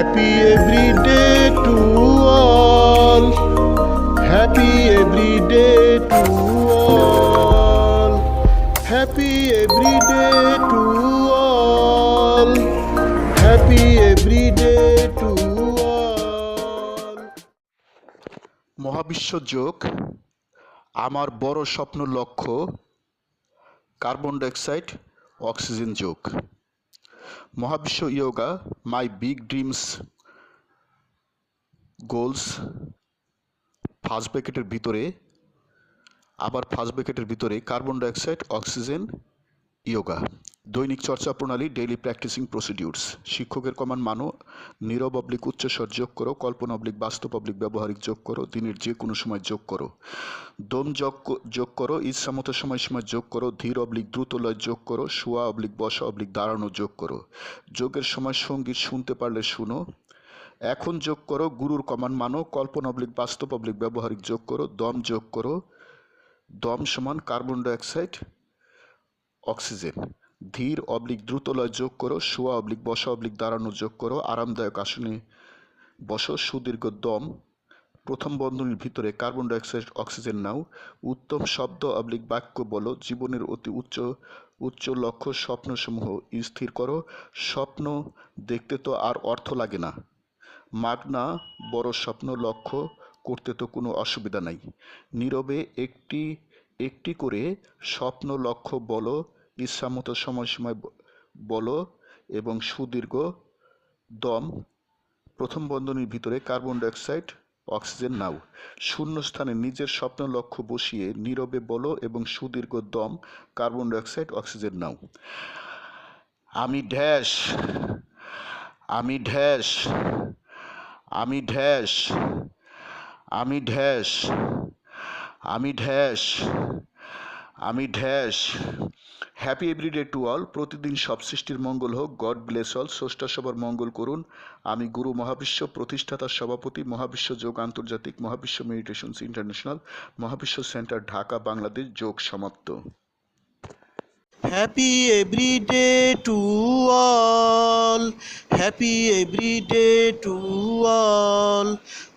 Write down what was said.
Happy every day to all. Happy every day to all. Happy every day to all. Happy every day to all. মহাবিশ্ব যোগ আমার বড় স্বপ্ন লক্ষ্য carbon dioxide oxygen যোগ মহাবিশ্ব yoga, my big dreams, goals, first ব্র্যাকেটের ভিতরে, আবার ফার্স্ট ব্র্যাকেটের ভিতরে কার্বন ডাইঅক্সাইড, অক্সিজেন, ইয়োগা। দৈনিক চর্চা প্রণালী ডেইলি প্র্যাকটিসিং প্রসিডিউরস শিক্ষকের কমান মানো, নীরব অবলিক উচ্চস্বর যোগ করো, কল্পনা অবলিক বাস্তব অবলিক ব্যবহারিক যোগ করো, দিনের যে কোনো সময় যোগ করো। দম যোগ যোগ করো, ইচ্ছামতো সময় সময় যোগ করো, ধীর অবলিক দ্রুত লয় যোগ করো, শোয়া অবলিক বসা অবলিক দাঁড়ানো যোগ করো। যোগের সময় সংগীত শুনতে পারলে শুনো। এখন যোগ করো, গুরুর কমান মানো, কল্পনা অবলিক বাস্তব অবলিক ব্যবহারিক যোগ করো, দম যোগ করো। দম সমান কার্বন ডাইঅক্সাইড, অক্সিজেন। ধীর অবলিক দ্রুত লয় যোগ করো, শোয়া অবলিক, বসা অবলিক দাঁড়ানো যোগ করো, আরামদায়ক আসনে বসো, সুদীর্ঘ দম, প্রথম বন্ধনীর ভিতরে কার্বন ডাইঅক্সাইড, অক্সিজেন নাও, উত্তম শব্দ অবলিক বাক্য বলো, জীবনের অতি উচ্চ উচ্চ লক্ষ্য স্বপ্নসমূহ স্থির করো, স্বপ্ন দেখতে তো আর অর্থ লাগে না, মাগনা বড় স্বপ্ন, লক্ষ্য করতে তো কোনো অসুবিধা নাই, নীরবে একটি একটি করে স্বপ্ন, লক্ষ্য বলো ইচ্ছামতো সময়সীমায় বলো এবং সুদীর্ঘ দম প্রথম বন্ধনীর ভিতরে কার্বন ডাইঅক্সাইড, অক্সিজেন নাও। শূন্য স্থানে নিজের স্বপ্ন লক্ষ্য বসিয়ে নীরবে বলো এবং সুদীর্ঘ দম, কার্বন ডাইঅক্সাইড, অক্সিজেন নাও। আমি ড্যাশ আমি ড্যাশ আমি ড্যাশ আমি ড্যাশ আমি ড্যাশ আমি dash happy everyday to all প্রতিদিন সব সৃষ্টির মঙ্গল হোক। গড ব্লেস অল স্রষ্টা সবার মঙ্গল করুন। আমি গুরু মহাবিশ্ব প্রতিষ্ঠাতার সভাপতি, মহাবিশ্ব যোগ আন্তর্জাতিক, মহাবিশ্ব মেডিটেশনস ইন্টারন্যাশনাল মহাবিশ্ব সেন্টার ঢাকা, বাংলাদেশ, যোগ সমাপ্ত। Happy every to all happy Happy to all.